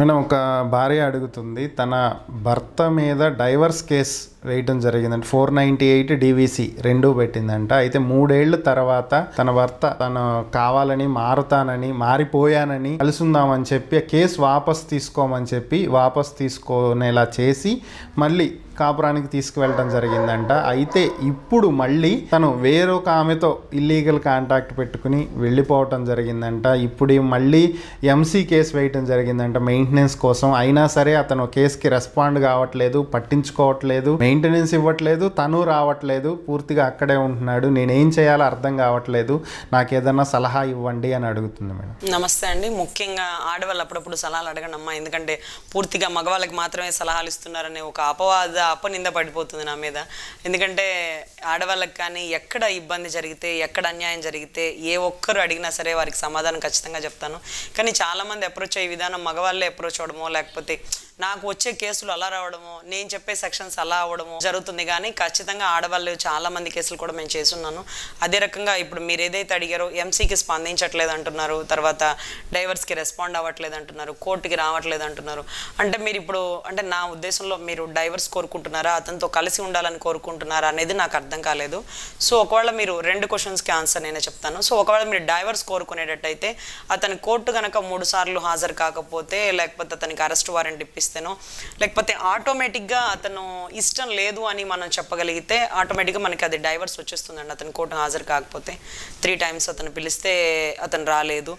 Madam ఒక భార్య అడుగుతుంది తన భర్త మీద డైవర్స్ కేస్ వేయటం జరిగిందంట. ఫోర్ నైంటీ ఎయిట్ డివిసి రెండు పెట్టిందంట. అయితే మూడేళ్ళ తర్వాత తన భర్త తను కావాలని మారుతానని మారిపోయానని కలుసుందామని చెప్పి కేసు వాపస్ తీసుకోమని చెప్పి వాపస్ తీసుకునేలా చేసి మళ్ళీ కాపురానికి తీసుకువెళ్ళడం జరిగిందంట. అయితే ఇప్పుడు మళ్ళీ తను వేరొక ఆమెతో ఇల్లీగల్ కాంటాక్ట్ పెట్టుకుని వెళ్ళిపోవటం జరిగిందంట. ఇప్పుడు మళ్ళీ ఎంసీ కేసు వేయటం జరిగిందంట. మెయింటెనెన్స్ కోసం. అయినా సరే అతను కేసుకి రెస్పాండ్ కావట్లేదు పట్టించుకోవట్లేదు. మెయింటెనెన్స్ ఇవ్వట్లేదు తను రావట్లేదు పూర్తిగా అక్కడే ఉంటున్నాడు నేనేం చేయాలో అర్థం కావట్లేదు నాకు ఏదన్నా సలహా ఇవ్వండి అని అడుగుతుంది మేడం. నమస్తే అండి. ముఖ్యంగా ఆడవాళ్ళు అప్పుడప్పుడు సలహాలు అడగండి అమ్మా ఎందుకంటే పూర్తిగా మగవాళ్ళకి మాత్రమే సలహాలు ఇస్తున్నారనే ఒక అపవాద అపనింద పడిపోతుంది నా మీద. ఎందుకంటే ఆడవాళ్ళకి కానీ ఎక్కడ ఇబ్బంది జరిగితే ఎక్కడ అన్యాయం జరిగితే ఏ ఒక్కరు అడిగినా సరే వారికి సమాధానం ఖచ్చితంగా చెప్తాను. కానీ చాలామంది అప్రోచ్ అయ్యే విధానం మగవాళ్ళే అప్రోచ్ అవడమో లేకపోతే నాకు వచ్చే కేసులు అలా రావడమో నేను చెప్పే సెక్షన్స్ అలా అవ్వడము జరుగుతుంది. కానీ ఖచ్చితంగా ఆడవాళ్ళు చాలా మంది కేసులు కూడా మేము చేస్తున్నాను. అదే రకంగా ఇప్పుడు మీరు ఏదైతే అడిగారో ఎంసీకి స్పందించట్లేదు అంటున్నారు. తర్వాత డైవర్స్కి రెస్పాండ్ అవ్వట్లేదు అంటున్నారు. కోర్టుకి రావట్లేదు అంటున్నారు. అంటే మీరు ఇప్పుడు అంటే నా ఉద్దేశంలో మీరు డైవర్స్ కోరుకుంటున్నారా? అతనితో కలిసి ఉండాలని కోరుకుంటున్నారా అనేది నాకు అర్థం కాలేదు. సో ఒకవేళ మీరు రెండు క్వశ్చన్స్కి ఆన్సర్ నేనే చెప్తాను. సో ఒకవేళ మీరు డైవర్స్ కోరుకునేటట్టయితే అతని కోర్టు కనుక మూడు సార్లు హాజరు కాకపోతే లేకపోతే అతనికి అరెస్ట్ వారెంట్ ఇప్పిస్తేనో లేకపోతే ఆటోమేటిక్గా అతను ఇష్టం లేదు అని మనం చెప్పగలిగితే ఆటోమేటిక్గా మనకి అది డైవర్స్ వచ్చేస్తుందండి. అతని కోర్టు హాజరు కాకపోతే త్రీ టైమ్స్ అతను పిలిస్తే అతను రాలేదు.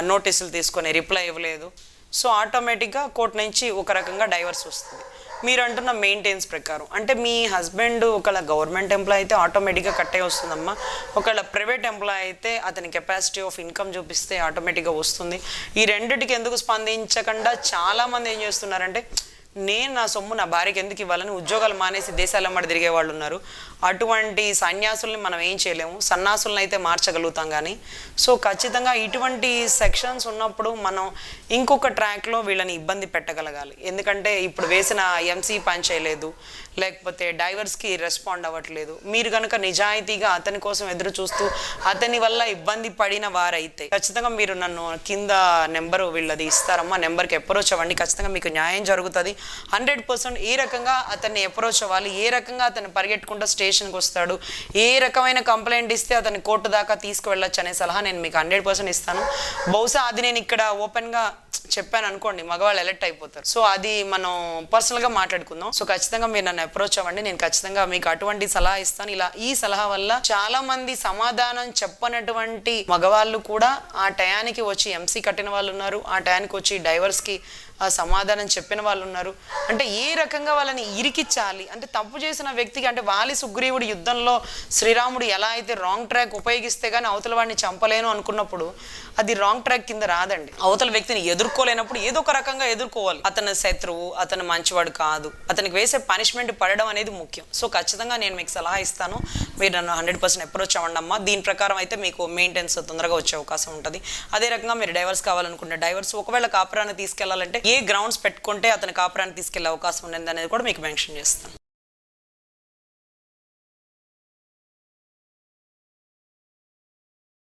నోటీసులు తీసుకొని రిప్లై ఇవ్వలేదు. సో ఆటోమేటిక్గా కోర్టు నుంచి ఒక రకంగా డైవర్స్ వస్తుంది. మీరు అంటున్న మెయింటెన్స్ ప్రకారం. అంటే మీ హస్బెండ్ ఒకవేళ గవర్నమెంట్ ఎంప్లాయ్ అయితే ఆటోమేటిక్గా కట్టే వస్తుందమ్మా. ఒకవేళ ప్రైవేట్ ఎంప్లాయ్ అయితే అతని కెపాసిటీ ఆఫ్ ఇన్కమ్ చూపిస్తే ఆటోమేటిక్గా వస్తుంది. ఈ రెండిటికి ఎందుకు స్పందించకుండా చాలామంది ఏం చేస్తున్నారంటే నేను నా సొమ్ము నా భార్యకి ఎందుకు ఇవ్వాలని ఉద్యోగాలు మానేసి దేశాల మాట తిరిగే వాళ్ళు ఉన్నారు. అటువంటి సన్యాసుల్ని మనం ఏం చేయలేము. సన్యాసులను అయితే మార్చగలుగుతాం కానీ సో ఖచ్చితంగా ఇటువంటి సెక్షన్స్ ఉన్నప్పుడు మనం ఇంకొక ట్రాక్లో వీళ్ళని ఇబ్బంది పెట్టగలగాలి. ఎందుకంటే ఇప్పుడు వేసిన ఎంసీ పని చేయలేదు లేకపోతే డైవర్స్కి రెస్పాండ్ అవ్వట్లేదు. మీరు కనుక నిజాయితీగా అతని కోసం ఎదురు చూస్తూ అతని వల్ల ఇబ్బంది పడిన వారైతే ఖచ్చితంగా మీరు నన్ను కింద నెంబరు వీళ్ళది ఇస్తారమ్మా. నెంబర్కి అప్రోచ్ అవ్వండి. ఖచ్చితంగా మీకు న్యాయం జరుగుతుంది. హండ్రెడ్ పర్సెంట్ ఏ రకంగా అతన్ని అప్రోచ్ అవ్వాలి. ఏ రకంగా అతను పరిగెట్టుకుంటూ స్టేషన్కి వస్తాడు. ఏ రకమైన కంప్లైంట్ ఇస్తే అతని కోర్టు దాకా తీసుకువెళ్ళొచ్చు అనే సలహా నేను మీకు హండ్రెడ్ పర్సెంట్ ఇస్తాను. బహుశా అది నేను ఇక్కడ ఓపెన్గా చెప్పాను అనుకోండి మగవాళ్ళు ఎలెక్ట్ అయిపోతారు. సో అది మనం పర్సనల్గా మాట్లాడుకుందాం. సో ఖచ్చితంగా మీరు నన్ను అప్రోచ్ అవ్వండి. నేను ఖచ్చితంగా మీకు అటువంటి సలహా ఇస్తాను. ఇలా ఈ సలహా వల్ల చాలా మంది సమాధానం చెప్పనటువంటి మగవాళ్ళు కూడా ఆ టయానికి వచ్చి ఎంసీ కట్టిన వాళ్ళు ఉన్నారు. ఆ టయానికి వచ్చి డైవర్స్కి ఆ సమాధానం చెప్పిన వాళ్ళు ఉన్నారు. అంటే ఏ రకంగా వాళ్ళని ఇరికిచ్చాలి అంటే తప్పు చేసిన వ్యక్తికి అంటే వాలి సుగ్రీవుడి యుద్ధంలో శ్రీరాముడు ఎలా అయితే రాంగ్ ట్రాక్ ఉపయోగిస్తే కానీ అవతల వాడిని చంపలేను అనుకున్నప్పుడు అది రాంగ్ ట్రాక్ కింద రాదండి. అవతల వ్యక్తిని ఎదుర్కోలేనప్పుడు ఏదో ఒక రకంగా ఎదుర్కోవాలి. అతని శత్రువు అతను మంచివాడు కాదు. అతనికి వేసే పనిష్మెంట్ పడడం అనేది ముఖ్యం. సో ఖచ్చితంగా నేను మీకు సలహా ఇస్తాను. మీరు నన్ను హండ్రెడ్ పర్సెంట్ అప్రోచ్ అవ్వండి అమ్మా. దీని ప్రకారం అయితే మీకు మెయింటెనెన్స్ తొందరగా వచ్చే అవకాశం ఉంటుంది. అదే రకంగా మీరు డైవర్స్ కావాలనుకుంటే డైవర్స్ ఒకవేళ కాపురాన్ని తీసుకెళ్ళాలంటే ఏ గ్రౌండ్స్ పెట్టుకుంటే అతని కాపురాన్ని తీసుకెళ్ళే అవకాశం ఉంది అనేది కూడా మీకు మెన్షన్ చేస్తాను.